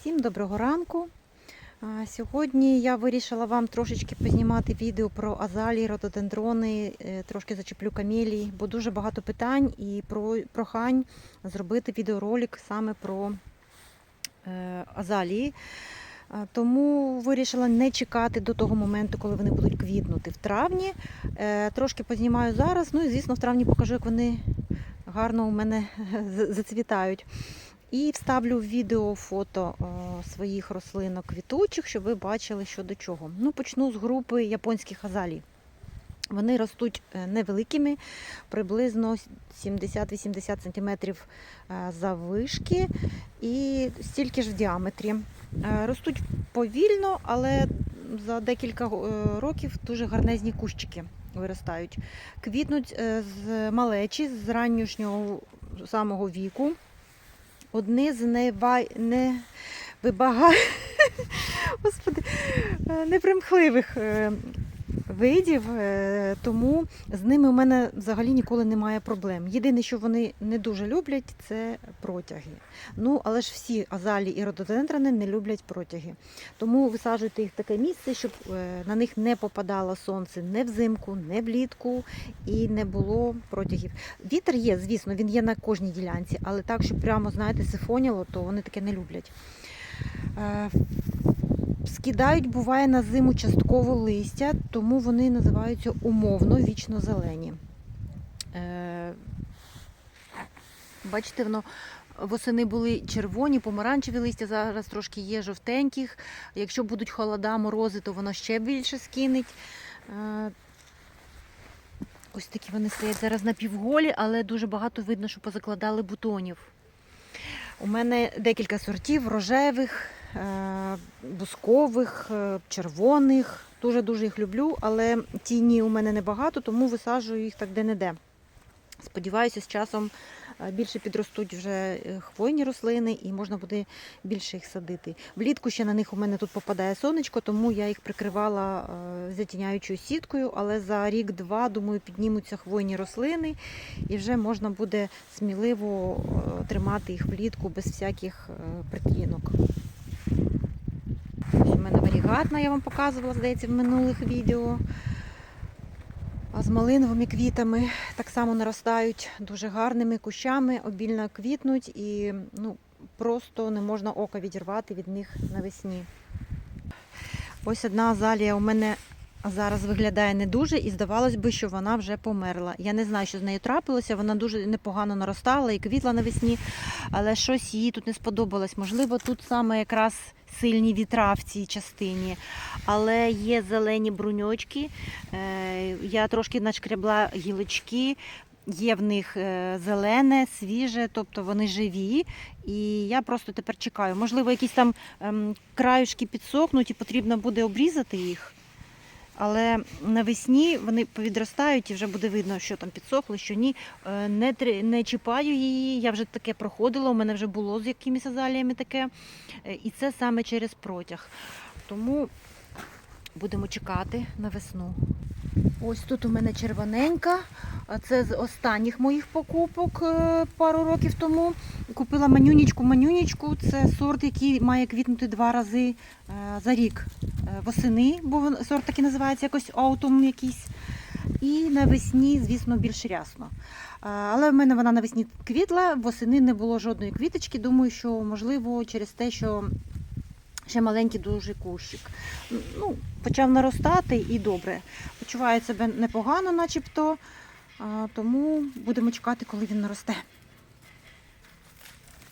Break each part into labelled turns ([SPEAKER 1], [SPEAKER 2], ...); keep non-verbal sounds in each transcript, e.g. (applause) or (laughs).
[SPEAKER 1] Всім доброго ранку. Сьогодні я вирішила вам трошечки познімати відео про азалії, рододендрони, е, трошки зачеплю камелії, бо дуже багато питань і про прохань зробити відеоролик саме про е, азалії. Тому вирішила не чекати до того моменту, коли вони будуть квітнути в травні. Е, Трошки познімаю зараз. Ну і звісно, в травні покажу, як вони гарно у мене (laughs) зацвітають. І вставлю в відео фото своїх рослинок квітучих, щоб ви бачили, що до чого. Ну, почну з групи японських азалій. Вони ростуть е, невеликими, приблизно 70-80 см заввишки і стільки ж в діаметрі. Е, Ростуть повільно, але за декілька е, років дуже гарнезні кущики виростають. Квітнуть е, з малечі, з раннішнього самого віку. Одні з неба... не вибага... (laughs) Господи, е, непримхливих е, видів, е, тому з ними у мене взагалі ніколи немає проблем. Єдине, що вони не дуже люблять, це протяги. Ну, але ж всі азалі і рододендрани не люблять протяги. Тому висаджуйте їх в таке місце, щоб е, на них не попадало сонце не взимку, не влітку і не було протягів. Вітер є, звісно, він є на кожній ділянці, але так, щоб прямо, знаєте, сифоніло, то вони таке не люблять. Скидають, буває, на зиму частково листя, тому вони називаються умовно вічно зелені. Е, Бачите, воно восени були червоні, помаранчеві листя, зараз трошки є жовтеньких. Якщо будуть холода, морози, то воно ще більше скинеть. Е, Ось такі вони стоять зараз напівголі, але дуже багато видно, що позакладали бутонів. У мене декілька сортів рожевих, бускових, е, червоних. Дуже-дуже їх люблю, але тіні у мене небагато, тому висаджую їх так де-не-де. Сподіваюся, з часом е, більше підростуть вже е, хвойні рослини і можна буде більше їх садити. Влітку ще на них у мене тут попадає сонечко, тому я їх прикривала е, затіняючою сіткою, але за рік-два, думаю, піднімуться хвойні рослини і вже можна буде сміливо е, тримати їх влітку без всяких е, варігатна, я вам показувала, здається, в минулих відео. А з малиновими квітами так само наростають дуже гарними кущами, обільно квітнуть і ну, просто не можна ока відірвати від них навесні. Ось одна азалія у мене зараз виглядає не дуже, і здавалось би, що вона вже померла. Я не знаю, що з нею трапилося. Вона дуже непогано наростала і квітла навесні, але щось їй тут не сподобалось. Можливо, тут саме якраз сильні вітра в цій частині. Але є зелені бруньочки. Е, Я трошки начкребла гілочки. Є в них е, зелене, свіже, тобто вони живі. І я просто тепер чекаю. Можливо, якісь там ем, краюшки підсохнуть і потрібно буде обрізати їх. Але навесні вони повідростають і вже буде видно, що там підсохло, що ні. Е, Не, не чіпаю її, я вже таке проходила, у мене вже було з якимись азаліями таке. Е, І це саме через протяг. Тому будемо чекати на весну. Ось тут у мене червоненька. Це з останніх моїх покупок е, пару років тому. Купила манюнічку манюнічку. Це сорт, який має квітнути два рази за рік восени, бо сорт такий називається якось аутум якийсь. І навесні, звісно, більш рясно. Але в мене вона навесні квітла, восени не було жодної квіточки. Думаю, що можливо через те, що ще маленький дуже кущик. Ну, почав наростати і добре. Почуває себе непогано, начебто. Тому будемо чекати, коли він наросте.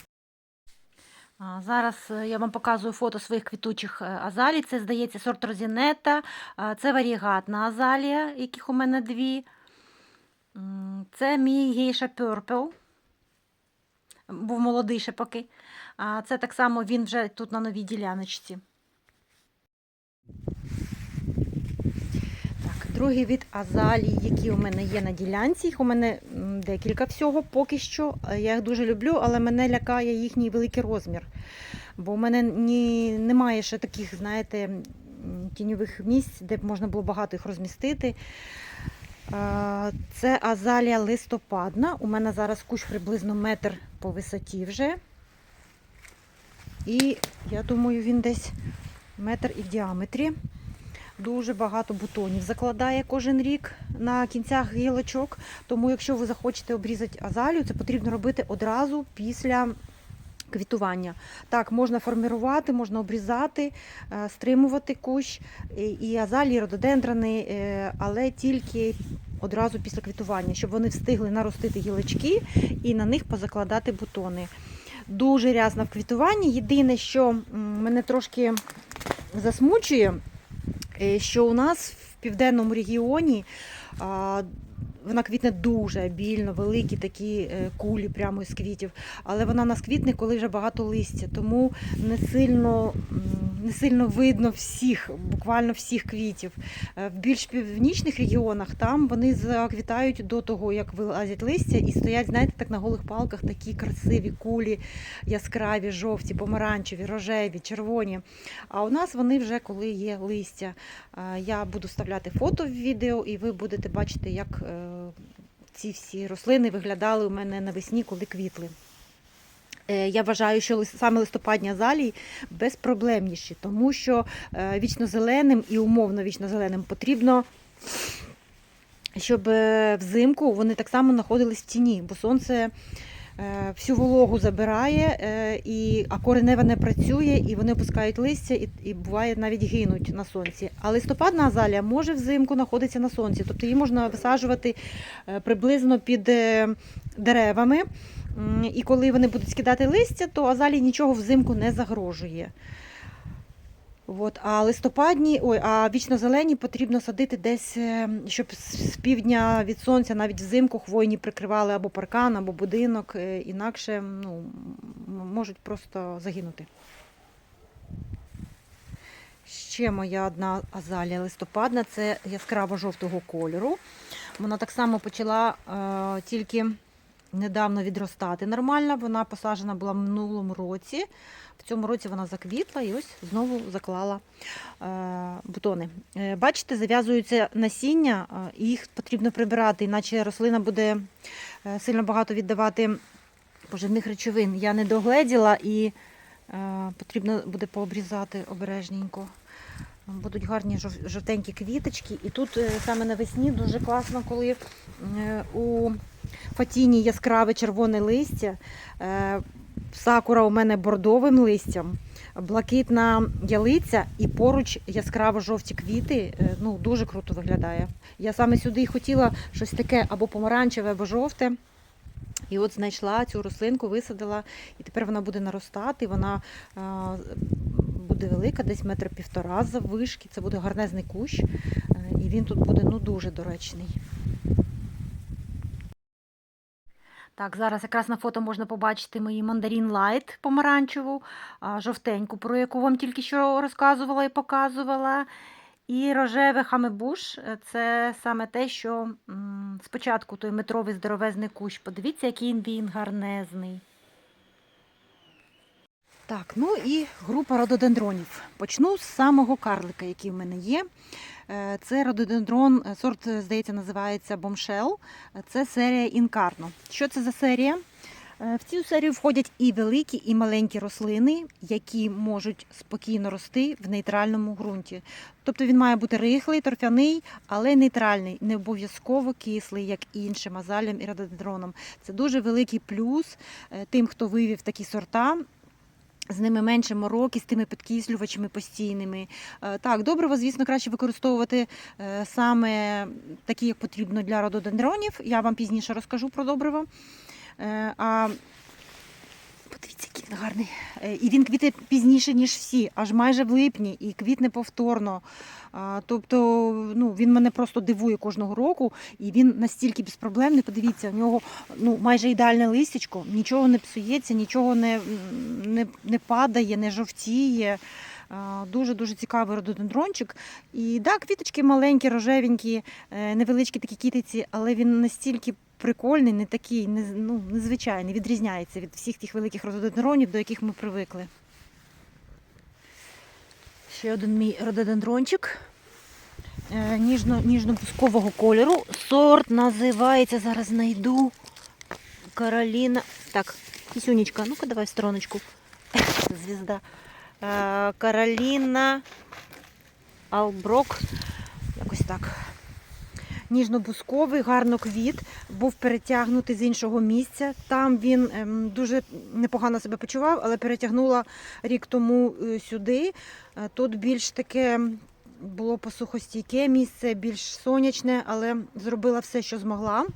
[SPEAKER 1] А, Зараз е, я вам показую фото своїх квітучих е, азалій. Це, здається, сорт розінета. Це варігатна азалія, яких у мене дві. Це мій гейша Purple. Був молодий ще поки. Це так само він вже тут на новій діляночці. Так, другий від азалій, які у мене є на ділянці. Їх у мене декілька всього поки що. Е, Я їх дуже люблю, але мене лякає їхній великий розмір. Бо у мене ні, немає ще таких, знаєте, тіньових місць, де б можна було багато їх розмістити. Е, Це азалія листопадна. У мене зараз кущ приблизно метр по висоті вже. І Я думаю, він десь метр і в діаметрі. Дуже багато бутонів закладає кожен рік на кінцях гілочок. Тому, якщо ви захочете обрізати азалію, це потрібно робити одразу після квітування. Так, можна формірувати, можна обрізати, е, стримувати кущ і- і азалії, рододендрони, е, але тільки одразу після квітування, щоб вони встигли наростити гілочки і на них позакладати бутони. Дуже рясно в квітуванні. Єдине, що мене трошки засмучує, що у нас в південному регіоні вона квітне дуже обільно, великі такі е, кулі прямо із квітів. Але вона нас квітне, коли вже багато листя, тому не сильно, не сильно видно всіх, буквально всіх квітів. Е, В більш північних регіонах там вони заквітають до того, як вилазять листя, і стоять, знаєте, так на голих палках такі красиві кулі, яскраві, жовті, помаранчеві, рожеві, червоні. А у нас вони вже коли є листя. Е, Я буду вставляти фото в відео, і ви будете бачити, як е, ці всі рослини виглядали у мене навесні, коли квітли. Е, Я вважаю, що саме листопадні азалії безпроблемніші, тому що е, вічнозеленим і умовно вічнозеленим потрібно, щоб е, взимку вони так само знаходились в тіні, бо сонце всю вологу забирає, а коренева не працює, і вони опускають листя, і, буває навіть гинуть на сонці. А листопадна азалія може взимку знаходитися на сонці, тобто її можна висаджувати приблизно під деревами. І коли вони будуть скидати листя, то азалії нічого взимку не загрожує. От, а листопадні, ой, а вічно-зелені потрібно садити десь, е, щоб з з півдня від сонця, навіть взимку хвойні прикривали або паркан, або будинок, е, інакше ну, можуть просто загинути. Ще моя одна азалія листопадна це яскраво жовтого кольору. Вона так само почала е, тільки недавно відростати нормально. Вона посаджена була в минулому році. В цьому році вона заквітла і ось знову заклала е, бутони. Е, бачите, зав'язуються насіння, е, їх потрібно прибирати, іначе рослина буде сильно багато віддавати поживних речовин. Я не догледіла і потрібно буде пообрізати обережненько. Будуть гарні жовтенькі квіточки. І тут саме навесні дуже класно, коли у фатіні яскраве червоне листя. Е, Сакура у мене бордовим листям, блакитна ялиця і поруч яскраво жовті квіти. Е, Ну, дуже круто виглядає. Я саме сюди хотіла щось таке або помаранчеве, або жовте. І от знайшла цю рослинку, висадила, і тепер вона буде наростати. Вона е, буде велика, десь метр півтора заввишки. Це буде гарнезний кущ, і він тут буде ну, дуже доречний. Так, зараз якраз на фото можна побачити мої мандарін лайт помаранчеву, жовтеньку, про яку вам тільки що розказувала і показувала. І рожеве хамебуш це саме те, що спочатку той метровий здоровезний кущ. Подивіться, який він гарнезний. Так, ну і група рододендронів. Почну з самого карлика, який в мене є. Е, Це рододендрон, е, сорт, е, здається, називається Бомшел. Це серія Інкарно. Що це за серія? В цю серію входять і великі, і маленькі рослини, які можуть спокійно рости в нейтральному ґрунті. Тобто він має бути рихлий, торфяний, але нейтральний, не обов'язково кислий, як іншим азаліям і рододендроном. Це дуже великий плюс тим, хто вивів такі сорта. З ними менше мороки, з тими підкислювачами постійними. Е, Так, добриво, звісно, краще використовувати е, саме такі, як потрібно для рододендронів. Я вам пізніше розкажу про добриво. Е, А подивіться, який він гарний. Е, І він квітне пізніше, ніж всі, аж майже в липні, і квітне повторно. Тобто ну, він мене просто дивує кожного року, і він настільки безпроблемний. Подивіться, у нього ну, майже ідеальне листячко, нічого не псується, нічого не, не, не падає, не жовтіє. Дуже-дуже цікавий рододендрончик. І да, квіточки маленькі, рожевенькі, е, невеличкі такі кітиці, але він настільки прикольний, не такий, не, ну, незвичайний, відрізняється від всіх тих великих рододендронів, до яких ми привикли. Ще один мій рододендрончик е, ніжно, ніжно-бускового кольору. Сорт називається, зараз знайду. Кароліна. Так, кисюнечка, ну-ка давай в стороночку. (laughs) Звізда. Е, Кароліна Алброк. Якось так. Ніжно-бусковий, гарно квіт, був перетягнутий з іншого місця. Там він ем, дуже непогано себе почував, але перетягнула рік тому е, сюди. Е, Тут більш таке було посухостійке місце, більш сонячне, але зробила все, що змогла.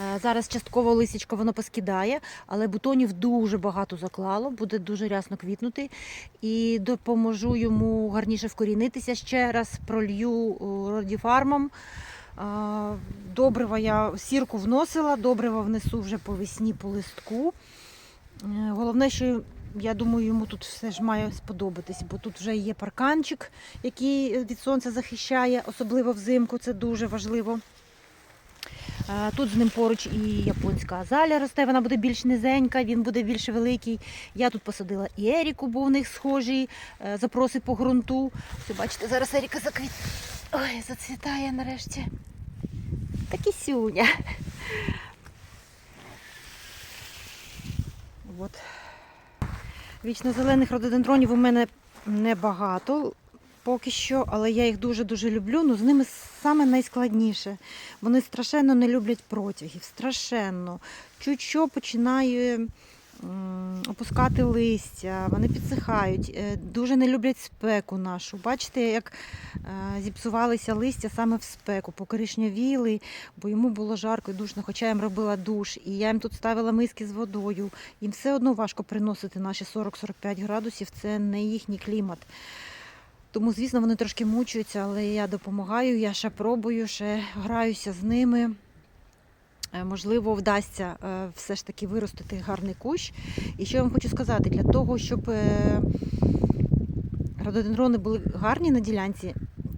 [SPEAKER 1] Е, Зараз частково лисічко воно поскидає, але бутонів дуже багато заклало, буде дуже рясно квітнути. І допоможу йому гарніше вкорінитися ще раз, пролью родіфармом. Добрива я сірку вносила, добрива внесу вже по весні по листку. Е, Головне, що я думаю, йому тут все ж має сподобатись, бо тут вже є парканчик, який від сонця захищає, особливо взимку, це дуже важливо. Тут з ним поруч і японська азалія росте, вона буде більш низенька, він буде більш великий. Я тут посадила і Еріку, бо в них схожі е, запроси по ґрунту. Все, бачите, зараз Еріка заквіт... Ой, зацвітає нарешті. Такі сюня. От. Вічно зелених рододендронів у мене небагато поки що, але я їх дуже-дуже люблю. Ну, з ними саме найскладніше. Вони страшенно не люблять протягів, страшенно. Чуть що починає опускати листя, вони підсихають, Е, дуже не люблять спеку нашу. Бачите, як е, зіпсувалися листя саме в спеку, покоришнявіли, бо йому було жарко і душно, хоча я їм робила душ, і я їм тут ставила миски з водою. Їм все одно важко приносити наші 40-45 градусів, це не їхній клімат. Тому, звісно, вони трошки мучаються, але я допомагаю, я ще пробую, ще граюся з ними. Е, Можливо, вдасться е, все ж таки виростити гарний кущ. І що я вам хочу сказати, для того, щоб е, рододендрони були гарні на ділянці,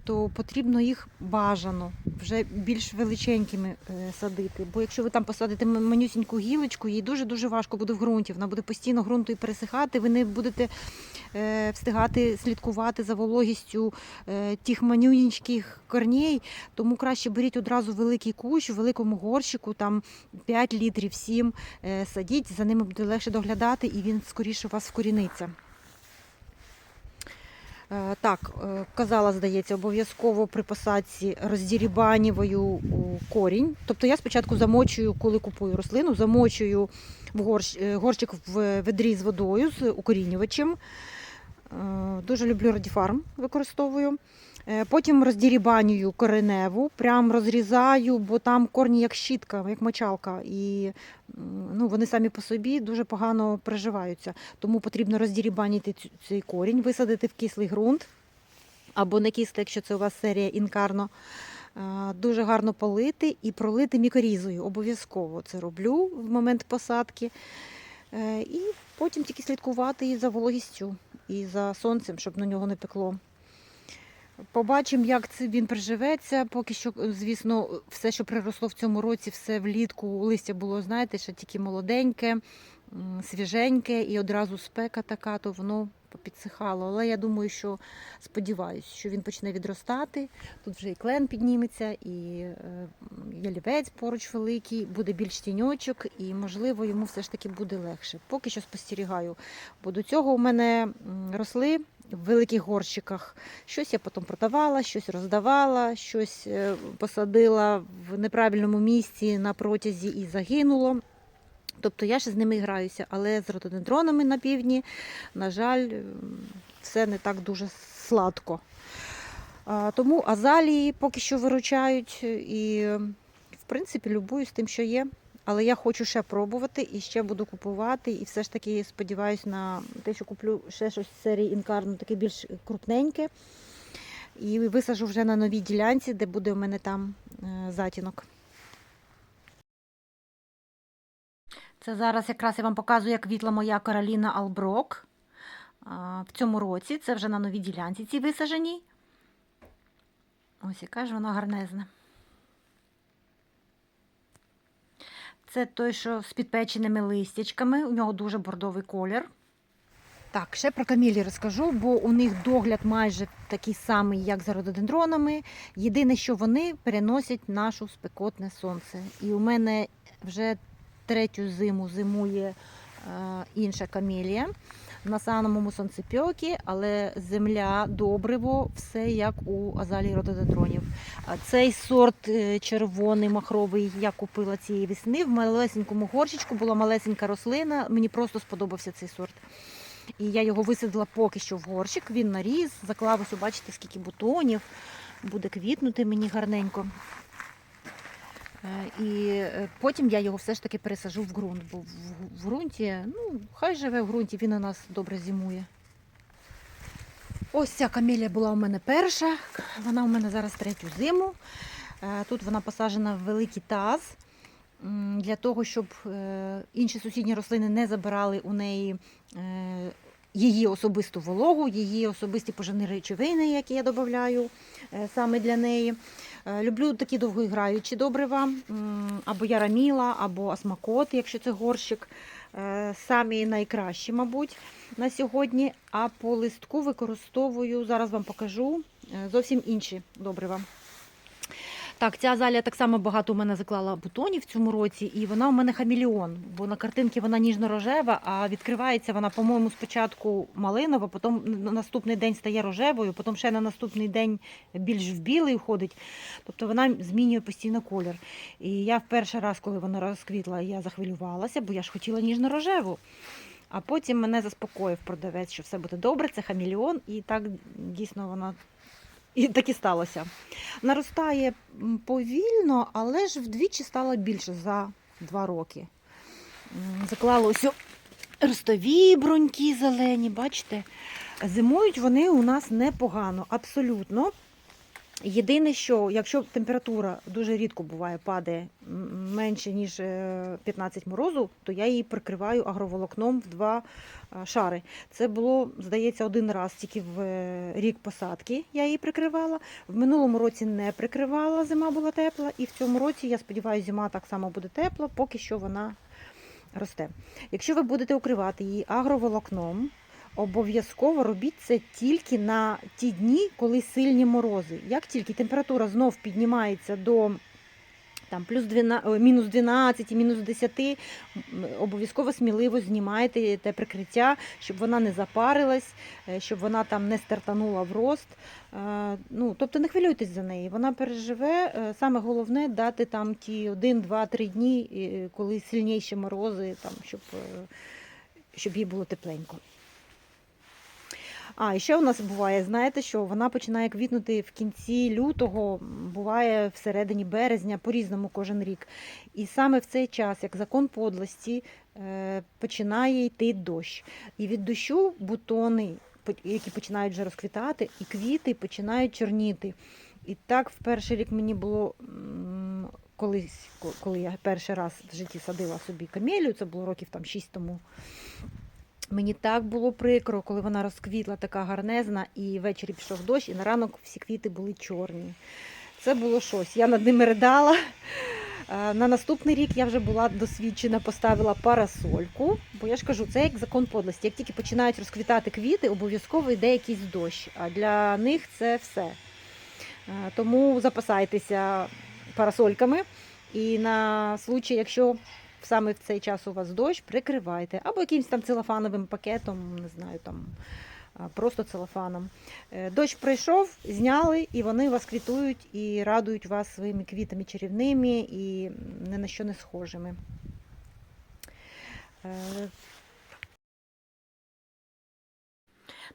[SPEAKER 1] то потрібно їх бажано вже більш величенькими е, садити. Бо якщо ви там посадите манюсіньку гілочку, їй дуже-дуже важко буде в ґрунті. Вона буде постійно ґрунту і пересихати, ви не будете е, встигати слідкувати за вологістю е, тих манюнічких корней. Тому краще беріть одразу великий кущ, в великому горщику, там 5 літрів, 7, е, садіть, за ними буде легше доглядати і він скоріше у вас вкоріниться. Е, Так, е, казала, здається, обов'язково при посадці роздірібанюваю корінь. Тобто я спочатку замочую, коли купую рослину, замочую в горщ, е, горщик в ведрі з водою, з укорінювачем. Дуже люблю радіфарм, використовую. Е, Потім роздірібанюю кореневу, прям розрізаю, бо там корні як щітка, як мочалка. І ну, вони самі по собі дуже погано приживаються. Тому потрібно роздірібанити цей корінь, висадити в кислий ґрунт або не кислий, якщо це у вас серія інкарно. Е, Дуже гарно полити і пролити мікорізою. Обов'язково це роблю в момент посадки. Е, І потім тільки слідкувати і за вологістю, і за сонцем, щоб на нього не пекло. Побачимо, як це він приживеться. Поки що, звісно, все, що приросло в цьому році, все влітку листя було, знаєте, ще тільки молоденьке, свіженьке, і одразу спека така, то воно попідсихало. Але я думаю, що сподіваюся, що він почне відростати. Тут вже і клен підніметься, і е, ялівець поруч великий, буде більш тіньочок, і, можливо, йому все ж таки буде легше. Поки що спостерігаю. Бо до цього у мене росли в великих горщиках. Щось я потім продавала, щось роздавала, щось е, посадила в неправильному місці на протязі і загинуло. Тобто я ще з ними граюся, але з рододендронами на півдні, на жаль, все не так дуже сладко. Тому азалії поки що виручають і, в принципі, любуюсь тим, що є. Але я хочу ще пробувати і ще буду купувати. І все ж таки сподіваюся на те, що куплю ще щось з серії інкарно, таке більш крупненьке. І висажу вже на новій ділянці, де буде у мене там е, затінок. Це зараз якраз я вам показую, як квітла моя Кароліна Алброк. В цьому році це вже на новій ділянці ці висажені. Ось яка ж вона гарнезна. Це той, що з підпеченими листячками. У нього дуже бордовий колір. Так, ще про камілі розкажу, бо у них догляд майже такий самий, як за рододендронами. Єдине, що вони переносять нашу спекотне сонце. І у мене вже третю зиму зимує е, інша камелія. На самому сонцепьокі, але земля, добриво, все як у азалії рододендронів. Цей сорт е, червоний махровий я купила цієї весни. В малесенькому горщичку була малесенька рослина. Мені просто сподобався цей сорт. І я його висадила поки що в горщик. Він наріс, заклав ось, бачите, скільки бутонів. Буде квітнути мені гарненько. Е, І е, потім я його все ж таки пересажу в ґрунт, бо в- ґрунті, ну, хай живе в ґрунті, він у нас добре зимує. Ось ця камелія була у мене перша, вона у мене зараз третю зиму. Е, Тут вона посаджена в великий таз для того, щоб інші сусідні рослини не забирали у неї її особисту вологу, її особисті поживні речовини, які я додаю саме для неї. Е, Люблю такі довгоіграючі добрива, або яраміла, або асмакот, якщо це горщик. Е, Самі найкращі, мабуть, на сьогодні. А по листку використовую, зараз вам покажу е, зовсім інші добрива. Так, ця азалія так само багато у мене заклала бутонів в цьому році, і вона у мене хаміліон, бо на картинці вона ніжно-рожева, а відкривається вона, по-моєму, спочатку малинова, потім на наступний день стає рожевою, потім ще на наступний день більш в білий входить. Тобто вона змінює постійно колір. І я в перший раз, коли вона розквітла, я захвилювалася, бо я ж хотіла ніжно-рожеву. А потім мене заспокоїв продавець, що все буде добре, це хаміліон, і так дійсно вона і так і сталося. Наростає повільно, але ж вдвічі стало більше за два роки. М, Заклала ось ростові бруньки зелені, бачите? Зимують вони у нас непогано, абсолютно. Єдине, що якщо температура дуже рідко буває, падає менше, ніж е, 15 морозу, то я її прикриваю агроволокном в два е, шари. Це було, здається, один раз тільки в е, рік посадки я її прикривала. В минулому році не прикривала, зима була тепла, і в цьому році, я сподіваюся, зима так само буде тепла, поки що вона росте. Якщо ви будете укривати її агроволокном, обов'язково робіть це тільки на ті дні, коли сильні морози. Як тільки температура знов піднімається до там, плюс 12, мінус 12, мінус 10, обов'язково сміливо знімайте те прикриття, щоб вона не запарилась, е, щоб вона там не стартанула в рост. Е, Ну, тобто не хвилюйтесь за неї, вона переживе. Е, Саме головне дати там ті 1, 2, 3 дні, е, коли сильніші морози, там, щоб, е, щоб їй було тепленько. А, і ще у нас буває, знаєте, що вона починає квітнути в кінці лютого, буває всередині березня, по-різному кожен рік. І саме в цей час, як закон подлості, е, починає йти дощ. І від дощу бутони, які починають вже розквітати, і квіти починають чорніти. І так в перший рік мені було. Колись, коли я перший раз в житті садила собі камелію, це було років там 6 тому. Мені так було прикро, коли вона розквітла така гарнезна, і ввечері пішов дощ, і на ранок всі квіти були чорні. Це було щось. Я над ними ридала. На наступний рік я вже була досвідчена, поставила парасольку, бо я ж кажу, це як закон подлості. Як тільки починають розквітати квіти, обов'язково йде якийсь дощ. А для них це все. Тому запасайтеся парасольками. І на случай, якщо саме в цей час у вас дощ, прикривайте. Або якимось там целофановим пакетом, не знаю, там просто целофаном. Е, Дощ пройшов, зняли, і вони вас квітують і радують вас своїми квітами чарівними і ні на що не схожими. Е,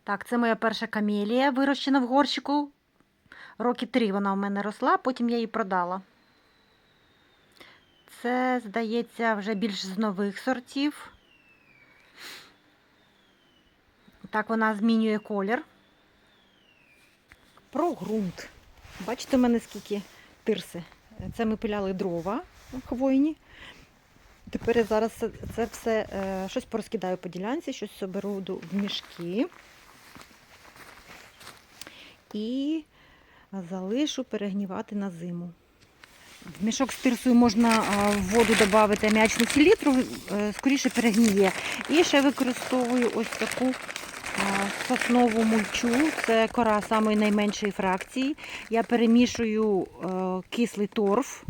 [SPEAKER 1] Так, це моя перша камелія, вирощена в горщику. Роки три вона у мене росла, потім я її продала. Це, здається, вже більш з нових сортів. Так вона змінює колір. Про ґрунт. Бачите, у мене скільки тирси. Це ми пиляли дрова хвойні. Тепер я зараз це все е, щось порозкидаю по ділянці, щось соберу в мішки. І залишу перегнівати на зиму. В мішок з тирсою можна в воду додати м'ячну селітру, е, скоріше перегніє. І ще використовую ось таку соснову мульчу. Це кора самої найменшої фракції. Я перемішую е, кислий торф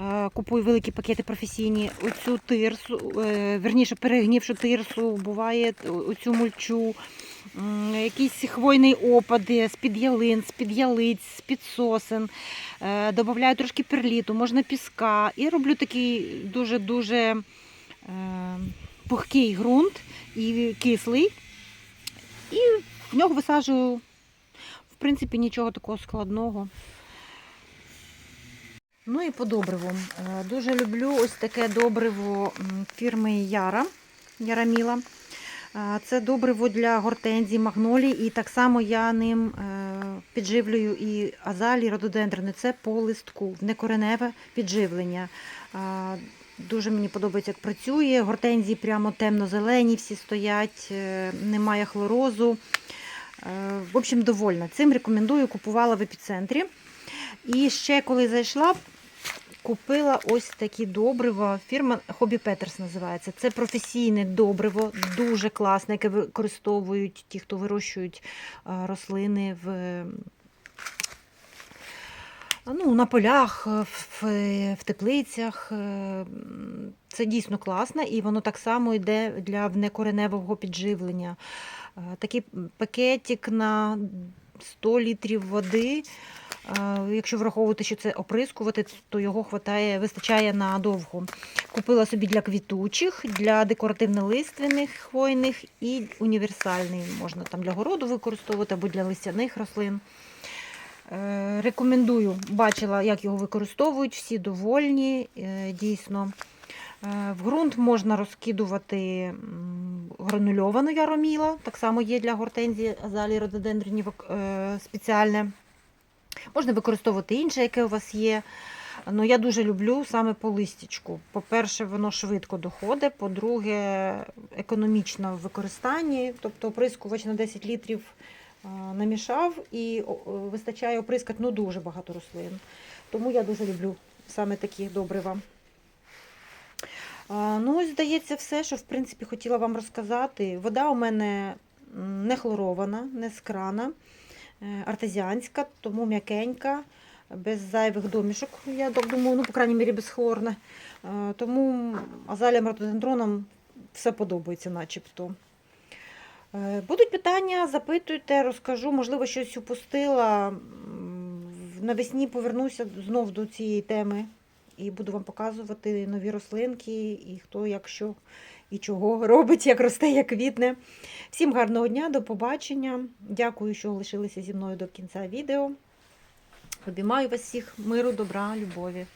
[SPEAKER 1] Е, Купую великі пакети професійні. Оцю тирсу, е, верніше перегнівшу тирсу, буває оцю мульчу, якісь хвойні опади з-під ялин, з-під ялиць, з-під сосен. Е, Добавляю трошки перліту, можна піска. І роблю такий дуже-дуже е, пухкий ґрунт і кислий. І в нього висаджую, в принципі, нічого такого складного. Ну і по добриву. Е, Дуже люблю ось таке добриво фірми Яра, Яраміла. Це добриво для гортензій, магнолій, і так само я ним е, підживлюю і азалії, рододендрони. Це по листку, некореневе підживлення. Дуже мені подобається, як працює. Гортензії прямо темно-зелені, всі стоять, е, немає хлорозу. Е, В общем, довольна. Цим рекомендую, купувала в епіцентрі. І ще коли зайшла, купила ось такі добрива. Фірма Хобі Петерс називається. Це професійне добриво, дуже класне, яке використовують ті, хто вирощують е, рослини в, ну, на полях, е, в, в теплицях. Е, Це дійсно класно, і воно так само йде для внекореневого підживлення. Е, Такий пакетик на 100 літрів води. Якщо враховувати, що це оприскувати, то його хватає, вистачає надовго. Купила собі для квітучих, для декоративно-лиственних хвойних і універсальний. Можна там для городу використовувати або для листяних рослин. Е, Рекомендую, бачила, як його використовують, всі довольні, е, дійсно. Е, В ґрунт можна розкидувати гранульовану яроміла, так само є для гортензії, азалії, рододендронів е, спеціальне. Можна використовувати інше, яке у вас є. Ну, я дуже люблю саме по листячку. По-перше, воно швидко доходить. По-друге, економічно в використанні. Тобто оприскувач на 10 літрів е, намішав і о, вистачає оприскати ну, дуже багато рослин. Тому я дуже люблю саме такі добрива. Ну, здається, все, що в принципі хотіла вам розказати. Вода у мене не хлорована, не з крана, е, артезіанська, тому м'якенька, без зайвих домішок, я так думаю, ну, по крайній мірі, безхлорне. Е, Тому азаліям рододендроном все подобається, начебто. Е, Будуть питання, запитуйте, розкажу, можливо, щось упустила. Навесні повернуся знов до цієї теми і буду вам показувати нові рослинки, і хто як що і чого (laughs) робить, як росте, як квітне. Всім гарного дня, до побачення. Дякую, що лишилися зі мною до кінця відео. Обіймаю вас всіх, миру, добра, любові.